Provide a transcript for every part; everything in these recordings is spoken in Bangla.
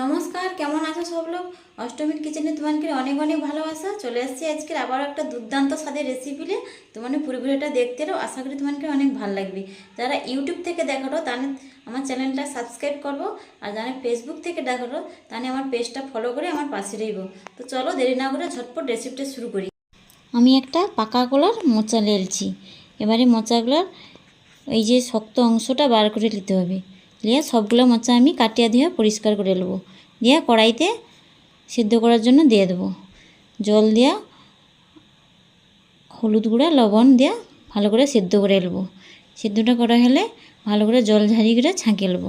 নমস্কার, কেমন আছো সব লোক? অষ্টমীর কিচেনে তোমাকে অনেক অনেক ভালোবাসা। চলে এসেছি আজকের আবারও একটা দুর্দান্ত স্বাদের রেসিপি নিয়ে। তোমার পুরো ভিডিওটা দেখতে রো আশা করি তোমাকে অনেক ভালো লাগবে। যারা ইউটিউব থেকে দেখারো তাহলে আমার চ্যানেলটা সাবস্ক্রাইব করব, আর যারা ফেসবুক থেকে দেখারো তাহলে আমার পেজটা ফলো করে আমার পাশে রইব। তো চলো দেরি না করে ঝটপট রেসিপিটা শুরু করি। আমি একটা পাকা কলার মোচা লেলছি এবারে মোচাগুলোর এই যে শক্ত অংশটা বার করে নিতে হবে। নিয়ে সবগুলো মোচা আমি কাটিয়ে দিয়ে পরিষ্কার করে নেব। দিয়ে কড়াইতে সিদ্ধ করার জন্য দিয়ে দেবো। জল দিয়া, হলুদ গুঁড়া, লবণ দিয়া ভালো করে সিদ্ধ করে নেব। সিদ্ধটা করা হলে ভালো করে জল ঝারিয়ে করে ছাঁকে নেব।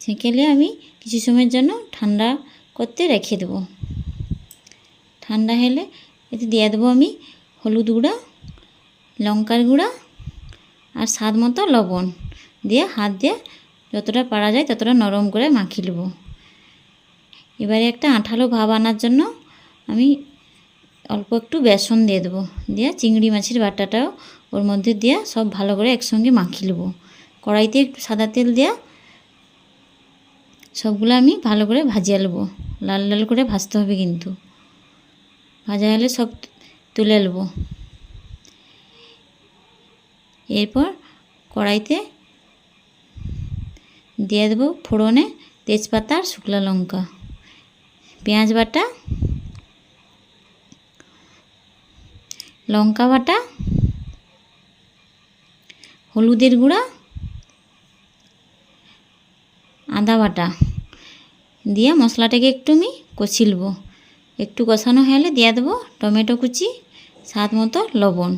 ছেঁকেলে আমি কিছু সময়ের জন্য ঠান্ডা করতে রেখে দেবো। ঠান্ডা হলে এতে দিয়ে দেবো আমি হলুদ গুঁড়া, লঙ্কার গুঁড়া আর স্বাদ মতো লবণ। দিয়ে হাত দিয়ে যতটা পারা যায় ততটা নরম করে মাখিয়ে নেব। এবারে একটা আঠালো ভাব আনার জন্য আমি অল্প একটু বেসন দিয়ে দেবো। দিয়ে চিংড়ি মাছের বাটাটাও ওর মধ্যে দিয়ে সব ভালো করে একসঙ্গে মাখিয়ে নেব। কড়াইতে একটু সাদা তেল দেওয়া সবগুলো আমি ভালো করে ভাজিয়ে নেব। লাল লাল করে ভাজতে হবে কিন্তু। ভাজা হলে সব তুলে নেব। এরপর কড়াইতে দিয়ে দেবো ফোড়নে তেজপাতা আর শুকনো লঙ্কা। পেঁয়াজ বাটা, লঙ্কা বাটা, হলুদের গুঁড়া, আদা বাটা দিয়ে মশলাটাকে একটু আমি কষিলব একটু কষানো হলে দিয়ে দেবো টমেটো কুচি, স্বাদ মতো লবণ।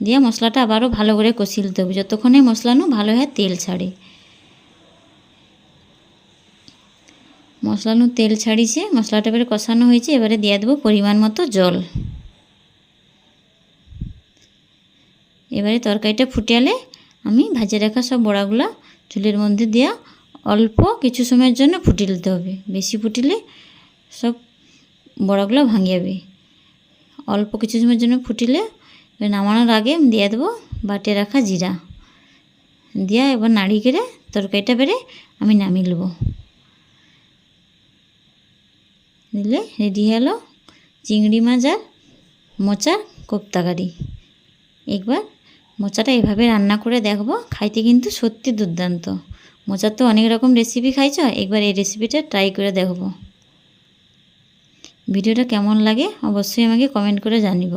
দিয়ে মশলাটা আবারও ভালো করে কষিয়ে নিতে হবে। যতক্ষণে মশলানো ভালো হয় তেল ছাড়ে। মশলানো তেল ছাড়িছে, মশলাটা এবারে কষানো হয়েছে, এবারে দিয়ে দেবো পরিমাণ মতো জল। এবারে তরকারিটা ফুটিয়ালে আমি ভাজে রাখা সব বড়াগুলো চুলের মধ্যে দেওয়া অল্প কিছু সময়ের জন্য ফুটিয়ে নিতে হবে। বেশি ফুটিলে সব বড়াগুলো ভাঙে যাবে অল্প কিছু সময়ের জন্য ফুটিলে নামানোর আগে দিয়ে দেবো বাটে রাখা জিরা। দিয়ে এবার নাড়ি করে তরকারিটা বেড়ে আমি নামিয়ে নেব। দিলে রেডি হলো চিংড়ি মাছ আর মোচার কোপ্তাকারি। একবার মোচাটা এভাবে রান্না করে দেখব, খাইতে কিন্তু সত্যি দুর্দান্ত। মোচার তো অনেক রকম রেসিপি খাইছ, একবার এই রেসিপিটা ট্রাই করে দেখব। ভিডিওটা কেমন লাগে অবশ্যই আমাকে কমেন্ট করে জানিব।